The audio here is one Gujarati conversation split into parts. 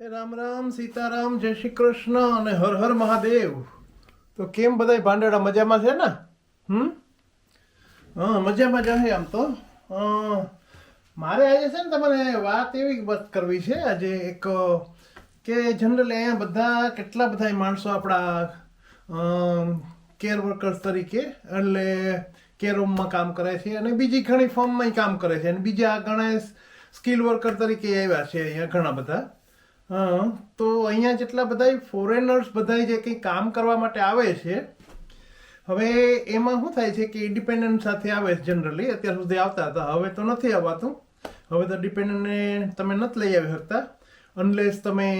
રામ રામ, સીતારામ, જય શ્રી કૃષ્ણ અને હર હર મહાદેવ. તો કેમ બધાય ભાંડેડા મજામાં છે ને? હમ? હા, મજામાં જ હે આમ તો. મારે આજે છે ને તમને વાત એવી વાત કરવી છે. આજે એક, કે જનરલી અહીંયા બધા, કેટલા બધા માણસો આપણા કેર વર્કર્સ તરીકે, એટલે કેર હોમમાં કામ કરે છે અને બીજી ઘણી ફોર્મમાં કામ કરે છે. અને બીજા ઘણા સ્કિલ વર્કર તરીકે આવ્યા છે અહીંયા ઘણા બધા. હા, તો અહીંયા જેટલા બધા ફોરેનર્સ બધા જે કંઈ કામ કરવા માટે આવે છે, હવે એમાં શું થાય છે કે ઇન્ડિપેન્ડન્ટ સાથે આવે છે જનરલી અત્યાર સુધી આવતા હતા, હવે તો નથી આવવાતું હવે તો ડિપેન્ડન્ટને તમે નથી લઈ આવી શકતા અનલેસ તમે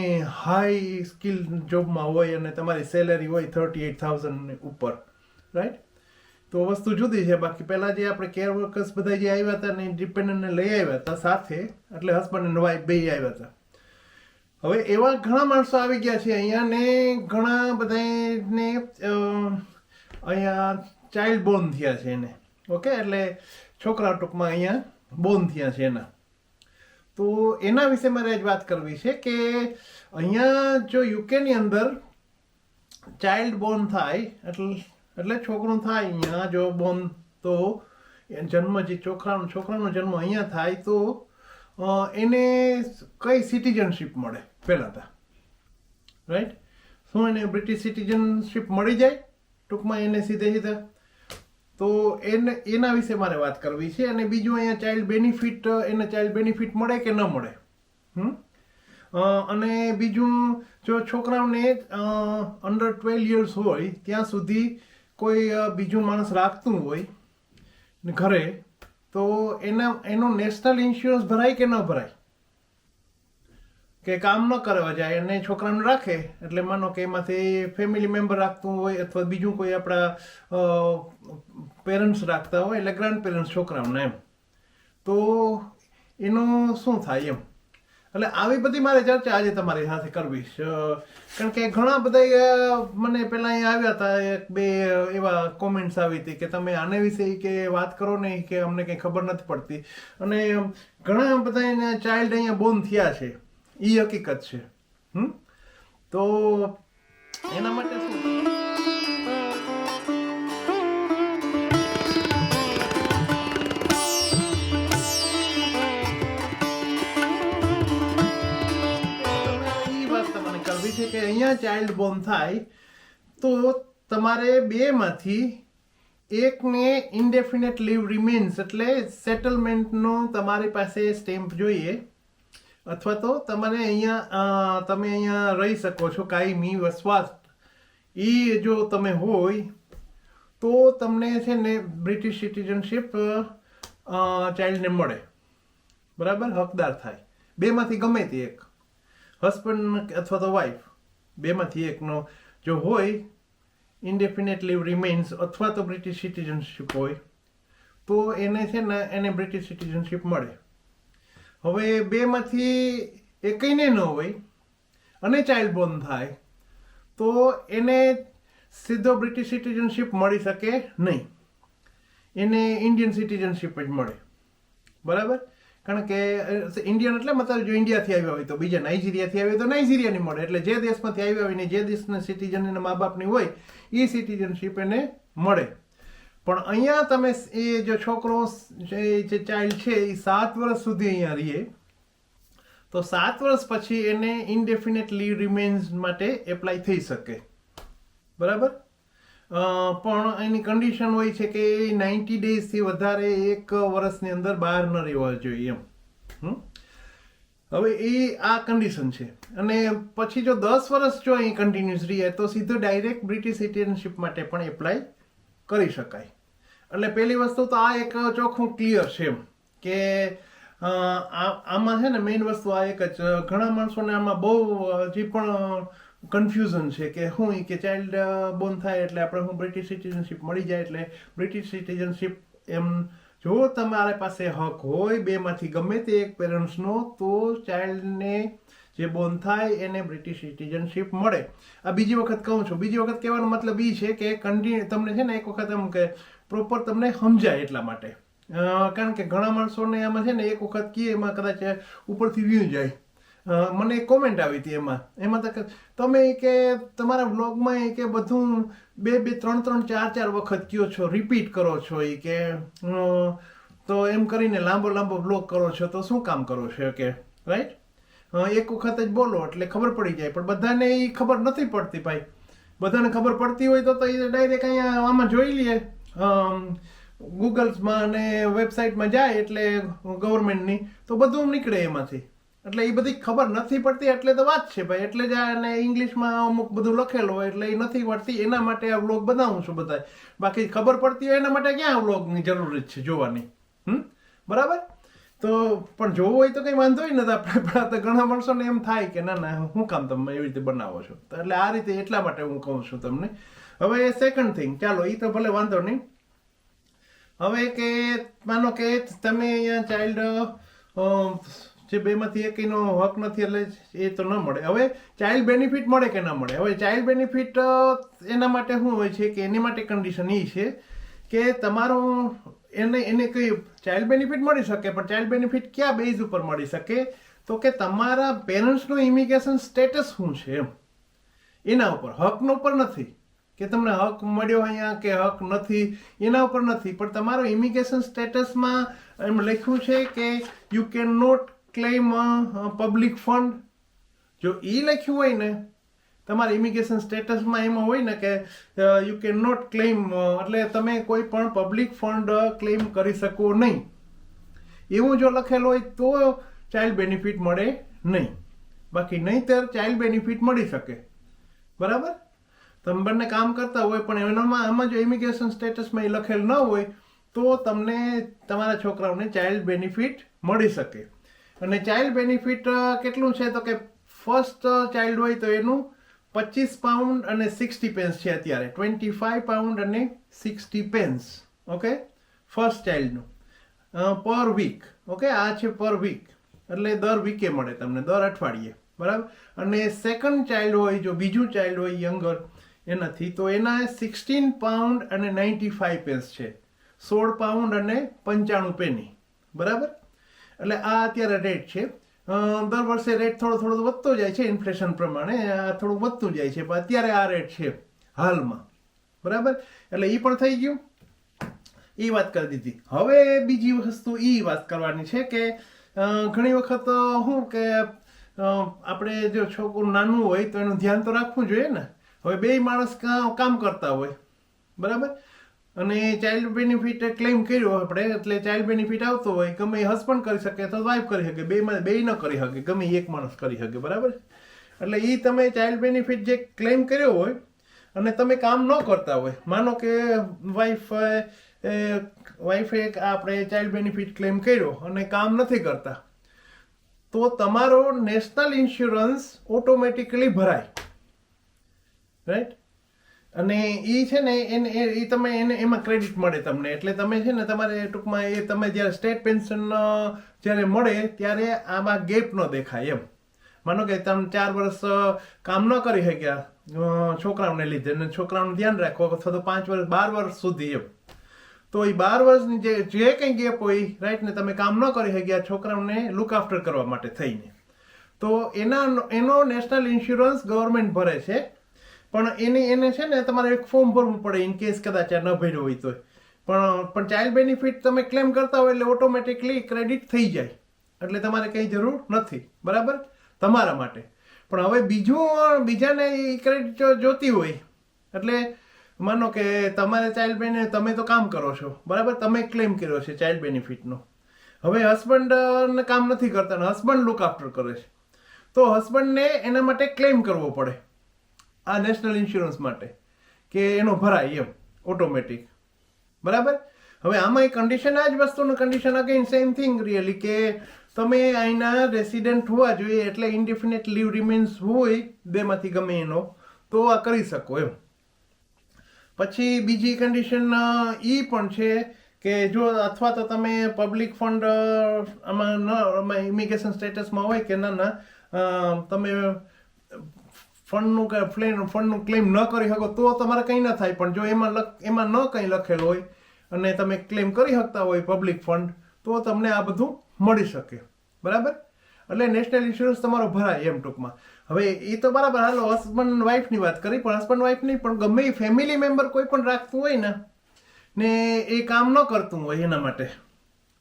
હાઈ સ્કિલ જોબમાં હોય અને તમારી સેલેરી હોય થર્ટી એટ થાઉઝન્ડ ઉપર રાઈટ તો વસ્તુ જુદી છે. બાકી પહેલાં જે આપણે કેર વર્કર્સ બધા જે આવ્યા હતા ને ડિપેન્ડન્ટને લઈ આવ્યા હતા સાથે, એટલે હસબન્ડ અને વાઈફ બે આવ્યા હતા. હવે એવા ઘણા માણસો આવી ગયા છે અહીંયા ને ઘણા બધાને અહીંયા ચાઇલ્ડ બોર્ન થયા છે એને. ઓકે? એટલે છોકરા ટૂંકમાં અહીંયા બોર્ન થયા છે એના. તો એના વિશે મારે આજ વાત કરવી છે કે અહીંયા જો યુકેની અંદર ચાઇલ્ડ બોર્ન થાય, એટલે એટલે છોકરું થાય અહીંયા જો બોર્ન તો જન્મ જે છોકરાનો છોકરાનો જન્મ અહીંયા થાય તો એને કઈ સિટીઝનશીપ મળે? પહેલાં તા. રાઈટ શું એને બ્રિટિશ સિટીઝનશીપ મળી જાય? ટૂંકમાં એને સીધે સીધા. તો એને, એના વિશે મારે વાત કરવી છે અને બીજું અહીંયા ચાઇલ્ડ બેનિફિટ એને ચાઇલ્ડ બેનિફિટ મળે કે ન મળે? હમ? અને બીજું, જો છોકરાઓને અંડર ટ્વેલ્વ યર્સ હોય, ત્યાં સુધી કોઈ બીજું માણસ રાખતું હોય, ઘરે તો એના, એનો નેશનલ ઇન્સ્યોરન્સ ભરાય કે ન ભરાય? કે કામ ન કરવા જાય અને છોકરાને રાખે? એટલે માનો કે એમાંથી ફેમિલી મેમ્બર રાખતું હોય અથવા બીજું કોઈ આપણા પેરેન્ટ્સ રાખતા હોય, એટલે ગ્રાન્ડ પેરેન્ટ્સ છોકરાઓને એમ. તો એનું શું થાય એમ? એટલે આવી બધી મારે ચર્ચા આજે તમારી સાથે કરવી કારણ કે ઘણા બધા મને પેલા અહીંયા આવ્યા હતા, એક બે એવા કોમેન્ટ્સ આવી હતી કે તમે આને વિશે કે વાત કરો નહીં કે અમને કંઈ ખબર નથી પડતી. અને ઘણા બધા એના ચાઇલ્ડ અહીંયા બોર્ન થયા છે. એ હકીકત છે. હમ? તો એના માટે શું? કે અહીંયા ચાઇલ્ડ બોર્ન થાય, તો તમારે બેમાંથી એકને ઇન્ડેફિનેટ લીવ રિમેન્સ એટલે સેટલમેન્ટનો તમારી પાસે સ્ટેમ્પ જોઈએ, અથવા તો તમારે અહીંયા તમે અહીંયા રહી શકો છો, કાયમી વસવાટ. એ જો તમે હોય, તો તમને છે ને બ્રિટિશ સિટીઝનશીપ ચાઇલ્ડને મળે. બરાબર? હકદાર થાય. બેમાંથી ગમે તે એક. હસબન્ડ અથવા તો વાઈફ બેમાંથી એકનો જો હોય ઇન્ડેફિનેટ લીવ રિમેન્સ અથવા તો બ્રિટિશ સિટીઝનશીપ હોય, તો એને છે ને એને બ્રિટિશ સિટીઝનશીપ મળે. હવે બેમાંથી એકઈને ન હોય અને ચાઇલ્ડ બોર્ન થાય, તો એને સીધો બ્રિટિશ સિટીઝનશીપ મળી શકે નહીં. એને ઇન્ડિયન સિટીઝનશીપ જ મળે. બરાબર? કારણ કે ઇન્ડિયન એટલે મતલબ જો ઇન્ડિયાથી આવ્યા હોય તો બીજા નાઇજીરિયાથી આવ્યા તો નાઇજીરિયાની મળે એટલે જે દેશમાંથી આવ્યા હોય ને જે દેશના સિટીઝન એના મા બાપની હોય એ સિટીઝનશીપ એને મળે. પણ અહીંયા તમે એ જો છોકરો જે ચાઇલ્ડ છે એ સાત વર્ષ સુધી અહીંયા રહીએ તો સાત વર્ષ પછી એને ઇન્ડેફિનેટલી રિમેન્સ માટે એપ્લાય થઈ શકે. બરાબર? પણ એની કન્ડિશન હોય છે કે નાઇન્ટી ડેઝથી વધારે એક વર્ષની અંદર બહાર ન રહેવા જોઈએ એમ? હવે એ આ કન્ડિશન છે. અને પછી જો દસ વર્ષ જો અહીં કન્ટિન્યુઅસ રહીએ, તો સીધો ડાયરેક્ટ બ્રિટિશ સિટીઝનશીપ માટે પણ એપ્લાય કરી શકાય. એટલે પહેલી વસ્તુ તો આ એક ચોખ્ખું ક્લિયર છે એમ કે આમાં છે ને મેઇન વસ્તુ આ એક જ. ઘણા માણસોને આમાં બહુ હજી પણ કન્ફ્યુઝન છે કે હું કે ચાઇલ્ડ બોર્ન થાય એટલે આપણે હું બ્રિટિશ સિટીઝનશીપ મળી જાય એટલે બ્રિટિશ સિટીઝનશીપ એમ જો તમારી પાસે હક હોય, બેમાંથી ગમે તે એક પેરેન્ટ્સનો તો ચાઇલ્ડને જે બોર્ન થાય એને બ્રિટિશ સિટીઝનશીપ મળે. આ બીજી વખત કહું છું. બીજી વખત કહેવાનો મતલબ એ છે કે કન્ટિન્યુ તમને છે ને એક વખત એમ કે પ્રોપર તમને સમજાય એટલા માટે. કારણ કે ઘણા માણસોને આમાં છે ને એક વખત કીએ એમાં કદાચ ઉપરથી વ્યૂ જાય. મને કોમેન્ટ આવી હતી એમાં. એમાં તો તમે કે તમારા વ્લોગમાં એ કે બધું બે બે, ત્રણ ત્રણ, ચાર ચાર વખત કયો છો? રિપીટ કરો છો એ કે તો એમ કરીને લાંબો લાંબો વ્લોગ કરો છો, તો શું કામ કરો છો કે? રાઈટ એક વખત જ બોલો એટલે ખબર પડી જાય. પણ બધાને એ ખબર નથી પડતી ભાઈ. બધાને ખબર પડતી હોય તો તો એ ડાયરેક્ટ અહીંયા આમાં જોઈ લઈએ ગૂગલ્સમાં અને વેબસાઇટમાં જાય એટલે ગવર્મેન્ટની તો બધું નીકળે એમાંથી. એટલે એ બધી ખબર નથી પડતી, એટલે તો વાત છે ભાઈ. એટલે જ આને ઇંગ્લિશમાં અમુક બધું લખેલું હોય, એટલે એ નથી પડતી એના માટે આ વ્લોગ બનાવું છું બધા બાકી ખબર પડતી હોય એના માટે ક્યાં વ્લોગની જરૂર છે જોવાની? હમ? બરાબર? તો પણ જોવું હોય તો કંઈ વાંધો હોય નથી આપણે, પણ તો ઘણા માણસોને એમ થાય કે ના ના, હું કામ તમે એવી રીતે બનાવો છો? તો એટલે આ રીતે એટલા માટે હું કહું છું તમને. હવે સેકન્ડ થિંગ ચાલો એ તો ભલે વાંધો નહીં. હવે કે, માનો કે તમે અહીંયા ચાઇલ્ડ જે બેમાંથી એકનો હક નથી એટલે એ તો ન મળે. હવે ચાઇલ્ડ બેનિફિટ મળે કે ન મળે? હવે ચાઇલ્ડ બેનિફિટ એના માટે શું હોય છે કે એની માટે કન્ડિશન એ છે કે તમારો એને એને કઈ ચાઇલ્ડ બેનિફિટ મળી શકે, પણ ચાઇલ્ડ બેનિફિટ કયા બેઝ ઉપર મળી શકે? તો કે તમારા પેરેન્ટ્સનું ઇમિગ્રેશન સ્ટેટસ શું છે? એમ એના ઉપર. હકનો ઉપર નથી. કે તમને હક મળ્યો અહીંયા કે હક નથી, એના ઉપર નથી. પણ તમારો ઇમિગ્રેશન સ્ટેટસમાં એમ લખ્યું છે કે you can not claim public fund જો એ લખ્યું હોય ને, તમારા ઇમિગ્રેશન સ્ટેટસમાં એમાં હોય ને કે યુ કેન નોટ ક્લેમ એટલે તમે કોઈ પણ પબ્લિક ફંડ ક્લેમ કરી શકો નહીં. એવું જો લખેલું હોય તો ચાઇલ્ડ બેનિફિટ મળે નહીં. બાકી નહીંતર ચાઇલ્ડ બેનિફિટ મળી શકે. બરાબર? તમે બંને કામ કરતા હોય, પણ એનામાં, આમાં જો ઇમિગ્રેશન સ્ટેટસમાં એ લખેલ ન હોય, તો તમને તમારા છોકરાઓને ચાઇલ્ડ બેનિફિટ મળી શકે. અને ચાઇલ્ડ બેનિફિટ કેટલું છે? તો કે ફર્સ્ટ ચાઇલ્ડ હોય તો એનું પચીસ પાઉન્ડ અને સિક્સટી પેન્સ છે અત્યારે. ટ્વેન્ટી ફાઈવ પાઉન્ડ અને સિક્સટી પેન્સ ઓકે ફર્સ્ટ ચાઇલ્ડનું પર વીક ઓકે આ છે પર વીક એટલે દર વીકે મળે તમને, દર અઠવાડિયે, બરાબર? અને સેકન્ડ ચાઇલ્ડ હોય, જો બીજું ચાઇલ્ડ હોય યંગર એનાથી, તો એના સિક્સટીન પાઉન્ડ અને નાઇન્ટી ફાઈવ પેન્સ છે. સોળ પાઉન્ડ અને પંચાણું પેની બરાબર? એટલે આ અત્યારે રેટ છે. દર વર્ષે રેટ થોડો થોડો વધતો જાય છે ઇન્ફ્લેશન પ્રમાણે આ થોડું વધતું જાય છે, પણ અત્યારે આ રેટ છે હાલમાં. બરાબર? એટલે એ પણ થઈ ગયું. એ વાત કરી દીધી. હવે બીજી વસ્તુ એ વાત કરવાની છે કે ઘણી વખત શું કે આપણે જો છોકરું નાનું હોય તો એનું ધ્યાન તો રાખવું જોઈએ ને. હવે બે માણસ કામ કરતા હોય. બરાબર? અને ચાઇલ્ડ બેનિફિટ ક્લેમ કર્યો આપણે, એટલે ચાઇલ્ડ બેનિફિટ આવતો હોય, ગમે હસબન્ડ કરી શકે, અથવા વાઇફ કરી શકે, બે બે ન કરી શકે, ગમે એક માણસ કરી શકે, બરાબર? એટલે એ તમે ચાઇલ્ડ બેનિફિટ જે ક્લેમ કર્યો હોય, અને તમે કામ ન કરતા હોય, માનો કે વાઈફ વાઈફે આપણે ચાઇલ્ડ બેનિફિટ ક્લેમ કર્યો અને કામ નથી કરતા, તો તમારો નેશનલ ઇન્સ્યોરન્સ ઓટોમેટિકલી ભરાય. રાઈટ અને એ છે ને એને એ તમે એને એમાં ક્રેડિટ મળે તમને. એટલે તમે છે ને તમારે ટૂંકમાં એ તમે જ્યારે સ્ટેટ પેન્શન જ્યારે મળે ત્યારે આમાં ગેપ ન દેખાય એમ. માનો કે તમે ચાર વર્ષ કામ ન કરી શક્યા છોકરાઓને લીધે અને છોકરાઓનું ધ્યાન રાખો, અથવા તો પાંચ વર્ષ, બાર વર્ષ સુધી એમ. તો એ બાર વર્ષની જે જે કંઈ ગેપ હોય રાઈટ ને તમે કામ ન કરી શક્યા, છોકરાઓને લુક આફ્ટર કરવા માટે થઈને. તો એના એનો નેશનલ ઇન્સ્યોરન્સ ગવર્મેન્ટ ભરે છે. પણ એને એને છે ને તમારે એક ફોર્મ ભરવું પડે ઇન કેસ કદાચ આ ન ભર્યો હોય તો પણ પણ ચાઇલ્ડ બેનિફિટ તમે ક્લેમ કરતા હોય એટલે ઓટોમેટિકલી ક્રેડિટ થઈ જાય. એટલે તમારે કંઈ જરૂર નથી. બરાબર? તમારા માટે. પણ હવે બીજું, બીજાને એ ક્રેડિટ જોતી હોય, એટલે માનો કે તમારે ચાઇલ્ડ બેને તમે તો કામ કરો છો. બરાબર? તમે ક્લેમ કર્યો છે ચાઇલ્ડ બેનિફિટનો હવે હસબન્ડને કામ નથી કરતા હસબન્ડ લુક આફ્ટર કરે છે. તો હસબન્ડને એના માટે ક્લેમ કરવો પડે. આ નેશનલ ઇન્સ્યોરન્સ માટે, કે એનો ભરાય એમ ઓટોમેટિક બરાબર? હવે આમાં એ કન્ડિશન આ જ વસ્તુનું condition again same thing really કે તમે અહીંના રેસિડેન્ટ હોવા જોઈએ એટલે ઇન્ડિફિનિટ લીવ રિમેન્સ હોય, બેમાંથી ગમે એનો, તો આ કરી શકો એમ. પછી બીજી કન્ડિશન એ પણ છે કે જો અથવા તો તમે પબ્લિક ફંડ આમાં ન ઇમિગ્રેશન સ્ટેટસમાં હોય કે ના ના તમે ફંડનું કે ફ્લેન ફંડનું ક્લેમ ન કરી શકો તો તમારે કંઈ ન થાય. પણ જો એમાં લખ, એમાં ન કંઈ લખેલું હોય અને તમે ક્લેમ કરી શકતા હોય પબ્લિક ફંડ તો તમને આ બધું મળી શકે. બરાબર? એટલે નેશનલ ઇન્સ્યોરન્સ તમારો ભરાય એમ ટૂંકમાં. હવે એ તો બરાબર, હાલો હસબન્ડ વાઈફની વાત કરી, પણ હસબન્ડ વાઈફ નહીં પણ ગમે એ ફેમિલી મેમ્બર કોઈ પણ રાખતું હોય ને ને એ કામ ન કરતું હોય એના માટે.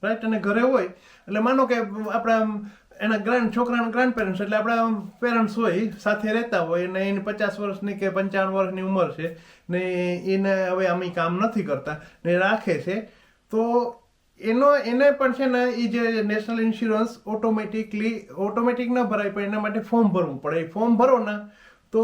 રાઈટ અને ઘરે હોય, એટલે માનો કે આપણા એના ગ્રાન્ડ છોકરાના ગ્રાન્ડ પેરેન્ટ્સ એટલે આપણા પેરેન્ટ્સ હોય, સાથે રહેતા હોય અને એની પચાસ વર્ષની કે પંચાવન વર્ષની ઉંમર છે ને એને હવે અમે કામ નથી કરતા ને રાખે છે. તો એનો, એને પણ છે ને એ જે નેશનલ ઇન્સ્યોરન્સ ઓટોમેટિકલી ઓટોમેટિક ન ભરાય, પણ એના માટે ફોર્મ ભરવું પડે. એ ફોર્મ ભરો ને, તો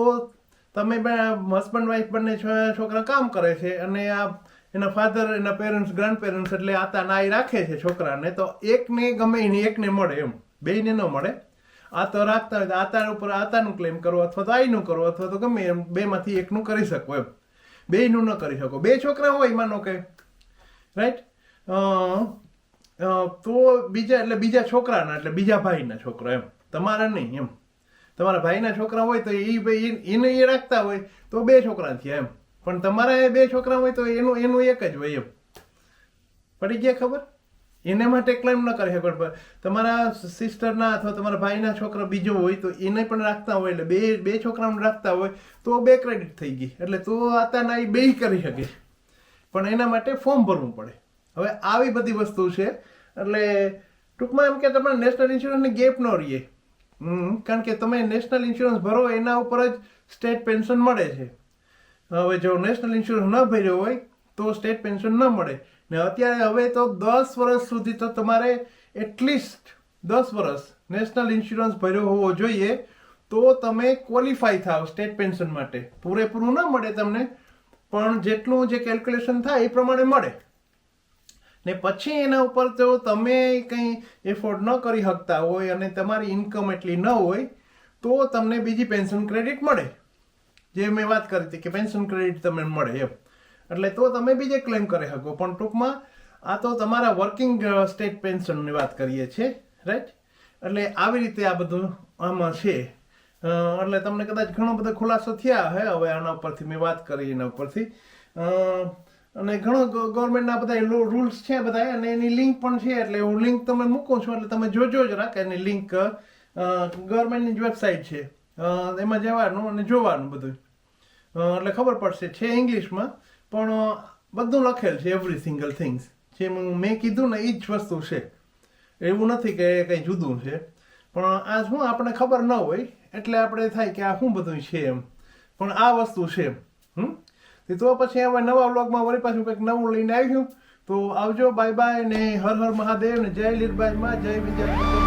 તમે હસબન્ડ વાઈફ બંને છોકરા કામ કરે છે અને આ એના ફાધર એના પેરેન્ટ્સ ગ્રાન્ડ પેરેન્ટ્સ એટલે આતા નાઈ રાખે છે છોકરાને, તો એકને ગમે એને એકને મળે એમ. બેયને ન મળે. આ તો રાખતા હોય તો આતાર ઉપર આતાનું ક્લેમ કરો અથવા તો આઈનું કરો અથવા તો ગમે એમ બેમાંથી એકનું કરી શકો એમ. બેયનું ન કરી શકો. બે છોકરા હોય માનો કે રાઈટ તો બીજા, એટલે બીજા છોકરાના, એટલે બીજા ભાઈના છોકરા એમ. તમારા નહીં એમ. તમારા ભાઈના છોકરા હોય તો એ ભાઈ એને એ રાખતા હોય તો બે છોકરા થયા એમ. પણ તમારા બે છોકરા હોય તો એનું એનું એક જ હોય એમ. પડી ગયા ખબર? એને માટે ક્લેમ ન કરી પણ તમારા સિસ્ટરના અથવા તમારા ભાઈના છોકરા બીજો હોય તો એને પણ રાખતા હોય એટલે બે બે છોકરાને રાખતા હોય તો બે ક્રેડિટ થઈ ગઈ. એટલે તો આતાના એ બે કરી શકે. પણ એના માટે ફોર્મ ભરવું પડે. હવે આવી બધી વસ્તુ છે. એટલે ટૂંકમાં એમ કે તમારે નેશનલ ઇન્સ્યોરન્સની ગેપ ન રહીએ. કારણ કે તમે નેશનલ ઇન્સ્યોરન્સ ભરો, એના ઉપર જ સ્ટેટ પેન્શન મળે છે. હવે જો નેશનલ ઇન્સ્યોરન્સ ન ભર્યો હોય તો સ્ટેટ પેન્શન ન મળે. ને અત્યારે હવે તો દસ વર્ષ સુધી તો તમારે એટલીસ્ટ દસ વર્ષ નેશનલ ઇન્સ્યોરન્સ ભર્યો હોવો જોઈએ તો તમે ક્વોલિફાય થાવ સ્ટેટ પેન્શન માટે. પૂરેપૂરું ન મળે તમને, પણ જેટલું જે કેલ્ક્યુલેશન થાય એ પ્રમાણે મળે. ને પછી એના ઉપર તો તમે કંઈ એફોર્ડ ન કરી શકતા હોય અને તમારી ઇન્કમ એટલી ન હોય, તો તમને બીજી પેન્શન ક્રેડિટ મળે. જે મેં વાત કરી હતી કે પેન્શન ક્રેડિટ તમને મળે એમ. એટલે તો તમે બીજે ક્લેમ કરી શકો. પણ ટૂંકમાં આ તો તમારા વર્કિંગ સ્ટેટ પેન્શનની વાત કરીએ છીએ રાઈટ એટલે આવી રીતે આ બધું આમાં છે. એટલે તમને કદાચ ઘણો બધો ખુલાસો થયા હે, હવે આના ઉપરથી મેં વાત કરી એના ઉપરથી. અને ઘણો ગવર્મેન્ટના બધા રૂલ્સ છે બધા અને એની લિંક પણ છે, એટલે હું લિંક તમે મૂકું છું, એટલે તમે જોજો જ રાખ, એની લિંક ગવર્મેન્ટની જ વેબસાઇટ છે. એમાં જવાનું અને જોવાનું બધું. એટલે ખબર પડશે, છે ઇંગ્લિશમાં પણ બધું લખેલ છે એવરી સિંગલ થિંગ્સ જે મેં કીધું ને એ જ વસ્તુ છે. એવું નથી કે કંઈ જુદું છે. પણ આ શું આપણને ખબર ન હોય, એટલે આપણે થાય કે આ શું બધું છે એમ. પણ આ વસ્તુ છે હમ? તે તો પછી હવે નવા વ્લોગમાં વળી પાછું કંઈક નવું લઈને આવ્યું. તો આવજો બાય બાય ને હર હર મહાદેવ ને જય લીરબાઈ માં, જય વિજય.